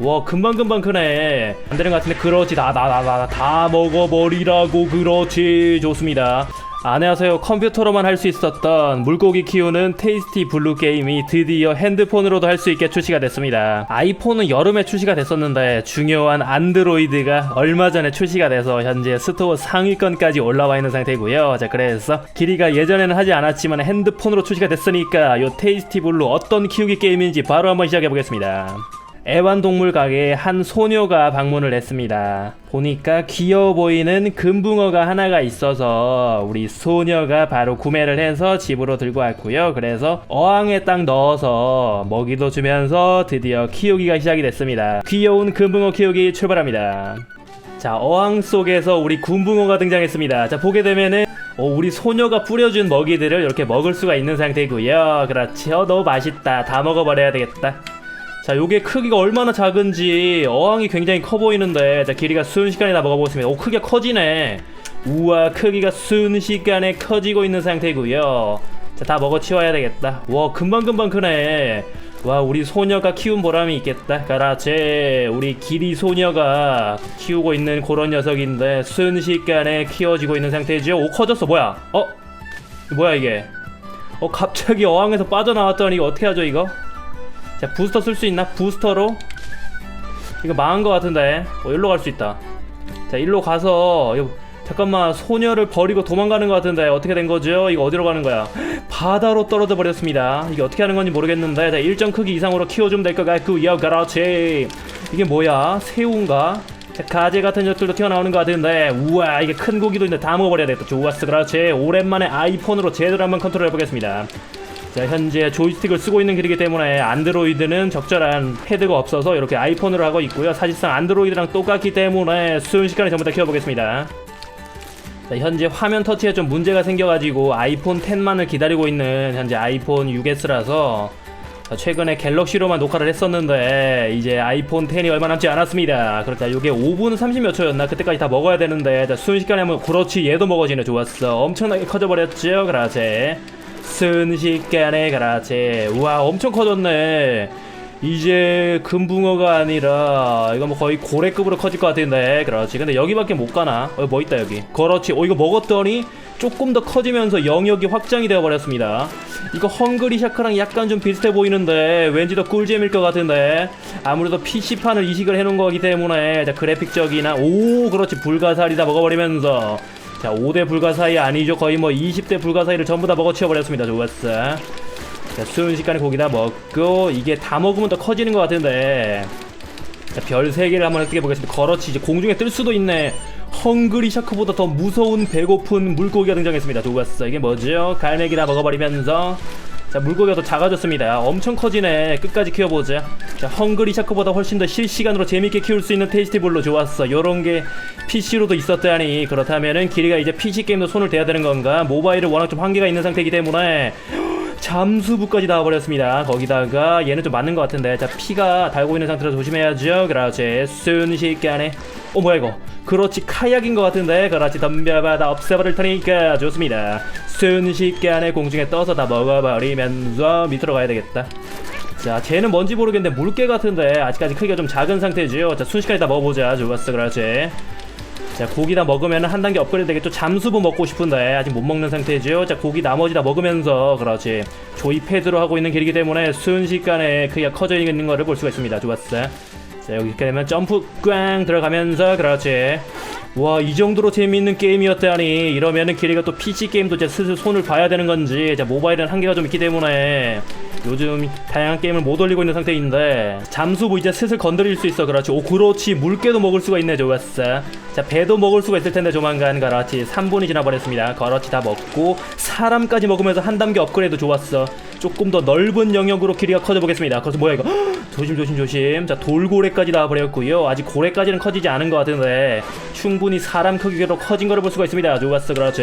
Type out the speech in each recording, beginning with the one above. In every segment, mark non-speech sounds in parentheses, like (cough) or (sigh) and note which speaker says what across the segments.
Speaker 1: 와 금방금방 크네. 안 되는 것 같은데 그렇지. 다나나 나 다 먹어버리라고 그렇지. 좋습니다. 안녕하세요. 컴퓨터로만 할 수 있었던 물고기 키우는 테이스티 블루 게임이 드디어 핸드폰으로도 할 수 있게 출시가 됐습니다. 아이폰은 여름에 출시가 됐었는데 중요한 안드로이드가 얼마 전에 출시가 돼서 현재 스토어 상위권까지 올라와 있는 상태고요. 자 그래서 길이가 예전에는 하지 않았지만 핸드폰으로 출시가 됐으니까 요 테이스티 블루 어떤 키우기 게임인지 바로 한번 시작해 보겠습니다 애완동물 가게에 한 소녀가 방문을 했습니다. 보니까 귀여워 보이는 금붕어가 하나가 있어서 우리 소녀가 바로 구매를 해서 집으로 들고 왔고요. 그래서 어항에 딱 넣어서 먹이도 주면서 드디어 키우기가 시작이 됐습니다. 귀여운 금붕어 키우기 출발합니다. 자, 어항 속에서 우리 군붕어가 등장했습니다. 자, 보게 되면은 어, 우리 소녀가 뿌려준 먹이들을 이렇게 먹을 수가 있는 상태고요. 그렇지. 어, 너무 맛있다. 다 먹어버려야 되겠다. 자, 요게 크기가 얼마나 작은지 어항이 굉장히 커 보이는데 자, 길이가 순식간에 다 먹어보겠습니다. 오, 크기가 커지네. 우와, 크기가 순식간에 커지고 있는 상태고요. 자, 다 먹어 치워야 되겠다. 와, 금방금방 크네. 와, 우리 소녀가 키운 보람이 있겠다. 그렇지. 우리 길이 소녀가 키우고 있는 그런 녀석인데 순식간에 키워지고 있는 상태죠. 오, 커졌어. 뭐야? 어? 뭐야 이게? 어, 갑자기 어항에서 빠져나왔더니 어떻게 하죠, 이거? 자 부스터 쓸 수 있나? 부스터로 이거 망한 것 같은데 어 일로 갈 수 있다 자 일로 가서 이거 잠깐만 소녀를 버리고 도망가는 것 같은데 어떻게 된 거죠? 이거 어디로 가는 거야? 바다로 떨어져 버렸습니다 이게 어떻게 하는 건지 모르겠는데 자 일정 크기 이상으로 키워주면 될 것 같고요 그렇지 이게 뭐야? 새우인가? 자, 가재 같은 녀석들도 튀어나오는 것 같은데 우와 이게 큰 고기도 있는데 다 먹어버려야 되겠다 좋았어 그렇지 오랜만에 아이폰으로 제대로 한번 컨트롤 해보겠습니다 자, 현재 조이스틱을 쓰고 있는 길이기 때문에 안드로이드는 적절한 패드가 없어서 이렇게 아이폰으로 하고 있고요. 사실상 안드로이드랑 똑같기 때문에 순식간에 전부 다 키워보겠습니다. 자, 현재 화면 터치에 좀 문제가 생겨가지고 아이폰 10만을 기다리고 있는 현재 아이폰 6s라서 최근에 갤럭시로만 녹화를 했었는데 이제 아이폰 10이 얼마 남지 않았습니다. 그렇다 이게 5분 30몇 초였나 그때까지 다 먹어야 되는데 자, 순식간에 하면 그렇지 얘도 먹어지네 좋았어 엄청나게 커져버렸죠 그렇지 순식간에 그렇지. 우와 엄청 커졌네. 이제 금붕어가 아니라 이거 뭐 거의 고래급으로 커질 것 같은데. 그렇지. 근데 여기밖에 못 가나? 어, 뭐 있다 여기. 그렇지. 어 이거 먹었더니 조금 더 커지면서 영역이 확장이 되어 버렸습니다. 이거 헝그리 샤크랑 약간 좀 비슷해 보이는데 왠지 더 꿀잼일 것 같은데. 아무래도 PC판을 이식을 해놓은 거기 때문에 자 그래픽적이나 오 그렇지. 불가사리 다 먹어버리면서 자 5대 불가사이 아니죠. 거의 뭐 20대 불가사이를 전부 다 먹어치워버렸습니다. 좋았어. 자 순식간에 고기 다 먹고 이게 다 먹으면 더 커지는 것 같은데. 자, 별 3개를 한번 획득해 보겠습니다. 그렇지 이제 공중에 뜰 수도 있네. 헝그리 샤크보다 더 무서운 배고픈 물고기가 등장했습니다. 좋았어. 이게 뭐죠? 갈매기 다 먹어버리면서 자 물고기가 더 작아졌습니다. 엄청 커지네. 끝까지 키워보자. 자 헝그리 샤크보다 훨씬 더 실시간으로 재밌게 키울 수 있는 테이스티볼로 좋았어. 요런게 PC로도 있었다니. 그렇다면은 길이가 이제 PC 게임도 손을 대야 되는 건가? 모바일은 워낙 좀 한계가 있는 상태이기 때문에 잠수부까지 나와버렸습니다. 거기다가 얘는 좀 맞는 것 같은데. 자 피가 달고 있는 상태로 조심해야죠. 그렇지 순식간에. 어 뭐야 이거? 그렇지 카약인 것 같은데. 그렇지 덤벼봐 다 없애버릴 테니까. 좋습니다. 순식간에 공중에 떠서 다 먹어버리면서 밑으로 가야 되겠다. 자 쟤는 뭔지 모르겠는데 물개 같은데 아직까지 크기가 좀 작은 상태죠 자 순식간에 다 먹어보자. 좋았어 그렇지 자 고기 다 먹으면 한 단계 업그레이드 되겠죠 잠수부 먹고 싶은데 아직 못 먹는 상태죠 자 고기 나머지 다 먹으면서 그렇지. 조이패드로 하고 있는 길이기 때문에 순식간에 크기가 커져 있는 거를 볼 수가 있습니다. 좋았어 자 여기 이렇게 되면 점프 꽝 들어가면서 그렇지. 와 이 정도로 재미있는 게임이었다니. 이러면은 길이가 또 PC 게임도 이제 슬슬 손을 봐야 되는 건지. 자 모바일은 한계가 좀 있기 때문에 요즘 다양한 게임을 못 올리고 있는 상태인데 잠수 부 이제 슬슬 건드릴 수 있어. 그렇지. 오 그렇지. 물개도 먹을 수가 있네 좋았어. 자 배도 먹을 수가 있을 텐데 조만간. 그렇지. 3분이 지나버렸습니다. 그렇지. 다 먹고 사람까지 먹으면서 한 단계 업그레이드 좋았어. 조금 더 넓은 영역으로 길이가 커져 보겠습니다. 그래서 뭐야 이거 조심 조심 조심. 자 돌고래까지 나와버렸고요. 아직 고래까지는 커지지 않은 것 같은데 충분히 사람 크기로 커진 거를 볼 수가 있습니다. 좋았어 그렇지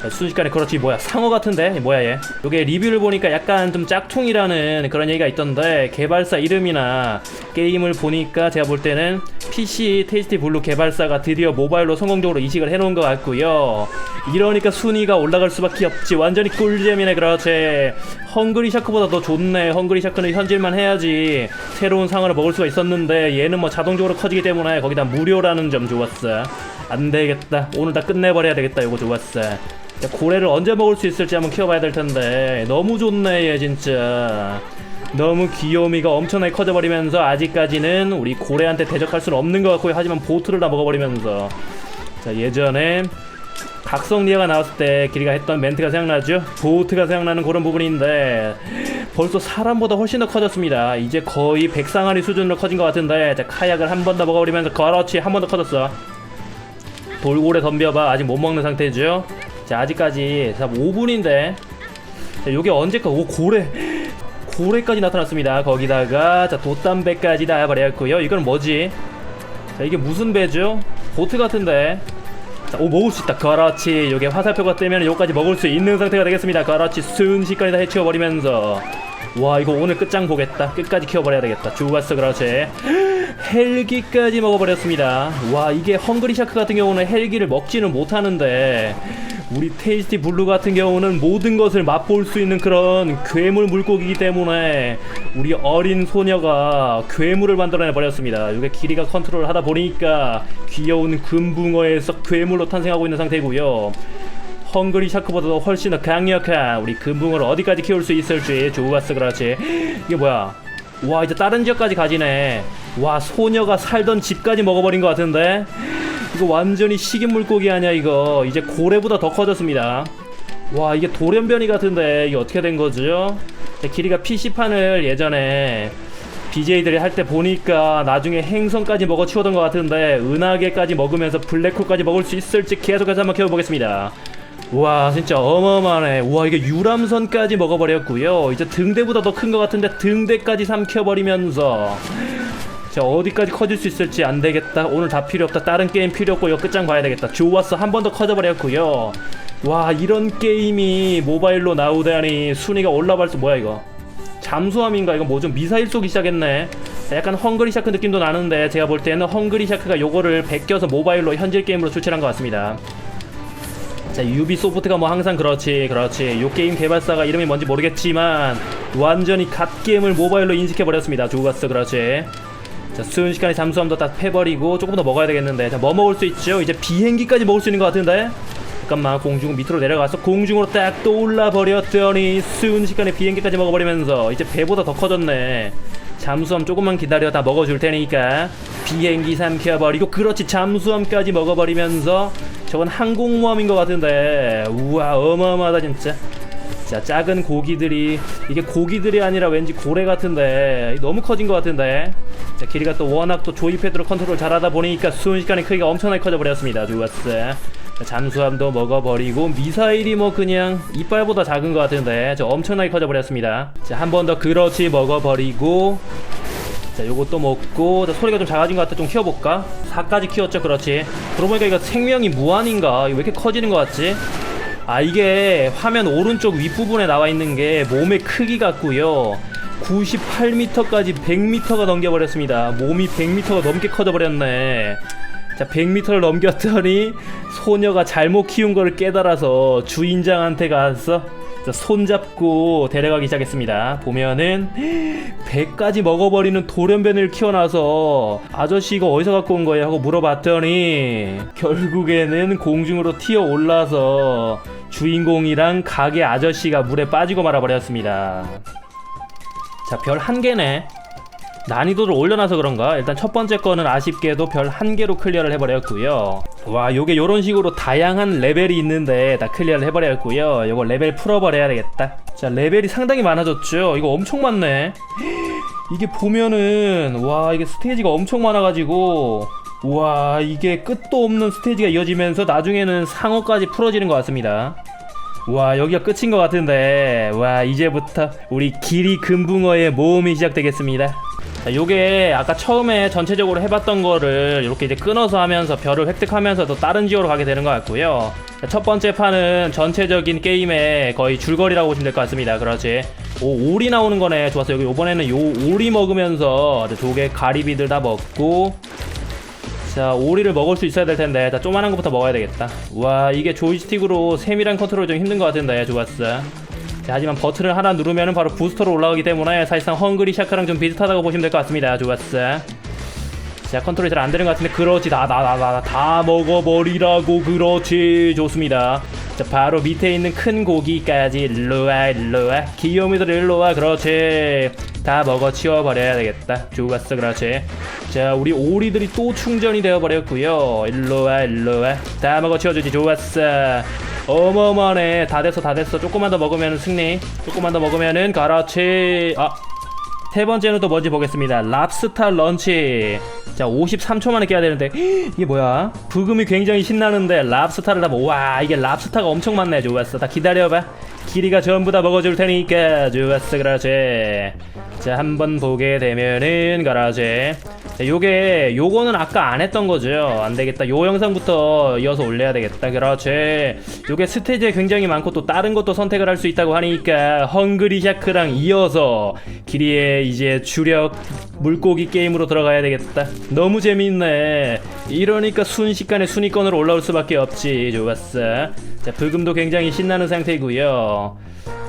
Speaker 1: 자, 순식간에 그렇지 뭐야 상어 같은데 뭐야 얘. 요게 리뷰를 보니까 약간 좀 짝퉁이라는 그런 얘기가 있던데 개발사 이름이나 게임을 보니까 제가 볼 때는 PC 테이스티 블루 개발사가 드디어 모바일로 성공적으로 이식을 해놓은 것 같고요. 이러니까 순위가 올라갈 수밖에 없지. 완전히 꿀잼이네 그렇지. 헝그리 샤크보다 더 좋네. 헝그리 샤크는 현질만 해야지 새로운 상어를 먹을 수가 있었는데 얘는 뭐 자동적으로 커지기 때문에 거기다 무료라는 점 좋았어 안 되겠다. 오늘 다 끝내버려야 되겠다. 이거 좋았어 자, 고래를 언제 먹을 수 있을지 한번 키워봐야 될 텐데. 너무 좋네 얘 진짜. 너무 귀요미가 엄청나게 커져버리면서 아직까지는 우리 고래한테 대적할 수는 없는 것 같고요. 하지만 보트를 다 먹어버리면서. 자 예전에 각성리아가 나왔을 때 길이가 했던 멘트가 생각나죠? 보트가 생각나는 그런 부분인데 벌써 사람보다 훨씬 더 커졌습니다. 이제 거의 백상아리 수준으로 커진 것 같은데. 자 카약을 한 번 더 먹어버리면서 그렇지 한 번 더 커졌어 돌고래 덤벼봐. 아직 못 먹는 상태죠 자 아직까지 자 5분인데. 자 요게 언제까 오 고래. 고래까지 나타났습니다. 거기다가 자 돛담배까지 다 버렸고요. 이건 뭐지? 자 이게 무슨 배죠? 보트 같은데. 자, 오 먹을 수 있다. 그렇지. 요게 화살표가 뜨면 요까지 먹을 수 있는 상태가 되겠습니다. 그렇지. 순식간에 다 해치워버리면서. 와 이거 오늘 끝장 보겠다. 끝까지 키워버려야 되겠다. 죽었어 그렇지 헬기까지 먹어버렸습니다 와 이게 헝그리 샤크 같은 경우는 헬기를 먹지는 못하는데 우리 테이스티 블루 같은 경우는 모든 것을 맛볼 수 있는 그런 괴물 물고기이기 때문에 우리 어린 소녀가 괴물을 만들어내 버렸습니다. 이게 길이가 컨트롤 하다 보니까 귀여운 금붕어에서 괴물로 탄생하고 있는 상태고요. 헝그리 샤크보다도 훨씬 더 강력한 우리 금붕어를 어디까지 키울 수 있을지 좋았어 그렇지 이게 뭐야 와 이제 다른 지역까지 가지네. 와 소녀가 살던 집까지 먹어버린 것 같은데? 이거 완전히 식인 물고기 아니야 이거. 이제 고래보다 더 커졌습니다. 와 이게 돌연변이 같은데 이게 어떻게 된 거죠? 길이가 PC판을 예전에 BJ들이 할 때 보니까 나중에 행성까지 먹어 치우던 것 같은데 은하계까지 먹으면서 블랙홀까지 먹을 수 있을지 계속해서 한번 키워보겠습니다 와 진짜 어마어마하네. 와 이게 유람선까지 먹어버렸고요. 이제 등대보다 더 큰 것 같은데 등대까지 삼켜버리면서. 자 어디까지 커질 수 있을지 안 되겠다. 오늘 다 필요 없다. 다른 게임 필요 없고 이거 끝장 봐야 되겠다. 좋았어. 한 번 더 커져버렸고요. 와 이런 게임이 모바일로 나오다니 순위가 올라갈 수 뭐야 이거? 잠수함인가? 이거 뭐 좀 미사일 쏘기 시작했네. 약간 헝그리 샤크 느낌도 나는데 제가 볼 때는 헝그리 샤크가 요거를 베껴서 모바일로 현질 게임으로 출시한 것 같습니다 자 유비소프트가 뭐 항상 그렇지 그렇지. 요 게임 개발사가 이름이 뭔지 모르겠지만 완전히 갓 게임을 모바일로 인식해 버렸습니다. 좋았어 그렇지. 자 순식간에 잠수함도 다 패버리고 조금 더 먹어야 되겠는데. 자뭐 먹을 수 있죠? 이제 비행기까지 먹을 수 있는 것 같은데? 잠깐만 공중 밑으로 내려가서 공중으로 딱 떠올라 버렸더니 순식간에 비행기까지 먹어버리면서 이제 배보다 더 커졌네. 잠수함 조금만 기다려 다 먹어줄 테니까. 비행기 삼켜버리고 그렇지 잠수함까지 먹어버리면서 저건 항공모함인 것 같은데. 우와 어마어마하다 진짜. 자 작은 고기들이 이게 고기들이 아니라 왠지 고래 같은데. 너무 커진 것 같은데. 자 길이가 또 워낙 또 조이패드로 컨트롤 잘하다 보니까 순식간에 크기가 엄청나게 커져 버렸습니다. 좋았어. 자, 잠수함도 먹어버리고 미사일이 뭐 그냥 이빨보다 작은 것 같은데. 저 엄청나게 커져 버렸습니다. 자 한 번 더 그렇지 먹어버리고 자 요것도 먹고 자 소리가 좀 작아진 것 같아. 좀 키워볼까? 4까지 키웠죠 그렇지. 그러고 보니까 이거 생명이 무한인가? 이거 왜 이렇게 커지는 것 같지? 아 이게 화면 오른쪽 윗부분에 나와 있는 게 몸의 크기 같고요. 98m까지 100m가 넘겨버렸습니다. 몸이 100m가 넘게 커져버렸네. 자 100m를 넘겼더니 소녀가 잘못 키운 거를 깨달아서 주인장한테 가서 자, 손잡고 데려가기 시작했습니다. 보면은 100까지 먹어버리는 돌연변을 키워놔서 아저씨 이거 어디서 갖고 온 거예요? 하고 물어봤더니 결국에는 공중으로 튀어 올라서 주인공이랑 가게 아저씨가 물에 빠지고 말아버렸습니다. 자 별 한 개네 난이도를 올려놔서 그런가? 일단 첫 번째 거는 아쉽게도 별 한 개로 클리어를 해버렸고요. 와 요게 요런 식으로 다양한 레벨이 있는데 다 클리어를 해버렸고요. 요거 레벨 풀어버려야 되겠다. 자 레벨이 상당히 많아졌죠? 이거 엄청 많네. (gasps) 이게 보면은 와 이게 스테이지가 엄청 많아가지고 와 이게 끝도 없는 스테이지가 이어지면서 나중에는 상어까지 풀어지는 것 같습니다. 와 여기가 끝인 것 같은데 와 이제부터 우리 길이 금붕어의 모험이 시작되겠습니다 자, 요게 아까 처음에 전체적으로 해봤던 거를 이렇게 이제 끊어서 하면서 별을 획득하면서 또 다른 지역으로 가게 되는 것 같고요. 자, 첫 번째 판은 전체적인 게임의 거의 줄거리라고 보시면 될 것 같습니다. 그렇지. 오, 오리 나오는 거네. 좋았어. 여기 이번에는 요 오리 먹으면서 조개 가리비들 다 먹고 자 오리를 먹을 수 있어야 될 텐데 자 조만한 것부터 먹어야 되겠다 와 이게 조이스틱으로 세밀한 컨트롤 좀 힘든 것 같은데 좋았어 자, 하지만 버튼을 하나 누르면 바로 부스터로 올라가기 때문에 사실상 헝그리 샤크랑 좀 비슷하다고 보시면 될 것 같습니다 좋았어 자 컨트롤이 잘 안 되는 것 같은데 그렇지 다 다 다 다 다 먹어버리라고 그렇지. 좋습니다. 자 바로 밑에 있는 큰 고기까지 일로와 일로와. 귀요미들 일로와 그렇지. 다 먹어 치워버려야 되겠다 좋았어 그렇지. 자 우리 오리들이 또 충전이 되어버렸고요. 일로와 일로와. 다 먹어 치워주지 좋았어 어마어마하네 다 됐어 다 됐어 조금만 더 먹으면 승리 조금만 더 먹으면은 그렇지 아세 번째는 또 뭔지 보겠습니다. 랍스타 런치. 자, 53초 만에 깨야 되는데 (gasps) 이게 뭐야? 부금이 굉장히 신나는데 랍스타를 다 먹. 와, 이게 랍스타가 엄청 많네. 좋았어. 다 기다려봐. 길이가 전부 다 먹어줄 테니까 좋았어. 그렇지. 자, 한번 보게 되면은 그렇지. 자, 요게 요거는 아까 안 했던 거죠. 안 되겠다. 요 영상부터 이어서 올려야 되겠다. 그렇지. 요게 스테이지에 굉장히 많고 또 다른 것도 선택을 할 수 있다고 하니까 헝그리 샤크랑 이어서 길이에 이제 주력 물고기 게임으로 들어가야 되겠다. 너무 재밌네. 이러니까 순식간에 순위권으로 올라올 수밖에 없지. 좋았어. 자, 불금도 굉장히 신나는 상태이고요.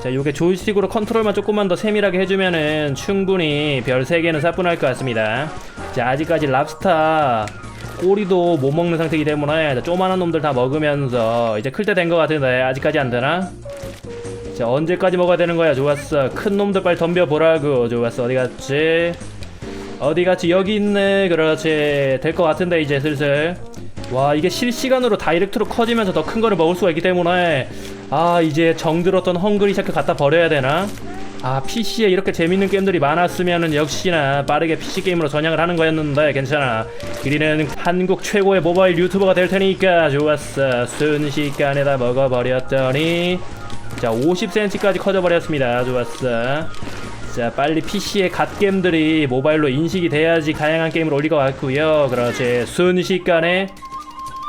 Speaker 1: 자, 요게 조이스틱으로 컨트롤만 조금만 더 세밀하게 해주면은 충분히 별 3개는 사뿐할 것 같습니다. 자, 아직까지 랍스타 꼬리도 못 먹는 상태이기 때문에 자, 조만한 놈들 다 먹으면서 이제 클 때 된 것 같은데 아직까지 안 되나? 자, 언제까지 먹어야 되는 거야? 좋았어. 큰 놈들 빨리 덤벼보라고. 좋았어. 어디 갔지? 어디 갔지? 여기 있네. 그렇지. 될 것 같은데 이제 슬슬. 와 이게 실시간으로 다이렉트로 커지면서 더 큰 거를 먹을 수가 있기 때문에 아 이제 정들었던 헝그리 샤크 갖다 버려야 되나? 아 PC에 이렇게 재밌는 게임들이 많았으면은 역시나 빠르게 PC 게임으로 전향을 하는 거였는데 괜찮아. 길이는 한국 최고의 모바일 유튜버가 될 테니까 좋았어. 순식간에 다 먹어버렸더니. 자 50cm까지 커져버렸습니다. 좋았어. 자 빨리 PC의 갓겜들이 모바일로 인식이 돼야지 다양한 게임을 올릴 것 같고요. 그렇지. 순식간에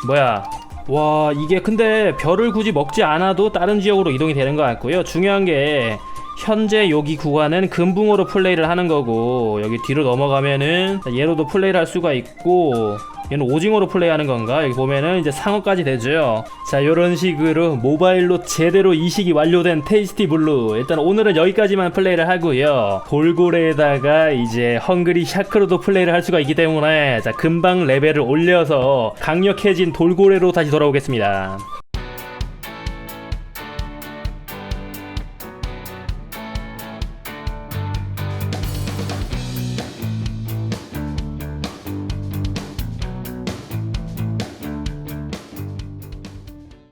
Speaker 1: 뭐야 와 이게 근데 별을 굳이 먹지 않아도 다른 지역으로 이동이 되는 것 같고요. 중요한 게 현재 여기 구간은 금붕어로 플레이를 하는 거고 여기 뒤로 넘어가면은 얘로도 플레이를 할 수가 있고 얘는 오징어로 플레이하는 건가? 여기 보면은 이제 상어까지 되죠. 자 요런 식으로 모바일로 제대로 이식이 완료된 테이스티 블루. 일단 오늘은 여기까지만 플레이를 하고요. 돌고래에다가 이제 헝그리 샤크로도 플레이를 할 수가 있기 때문에 자 금방 레벨을 올려서 강력해진 돌고래로 다시 돌아오겠습니다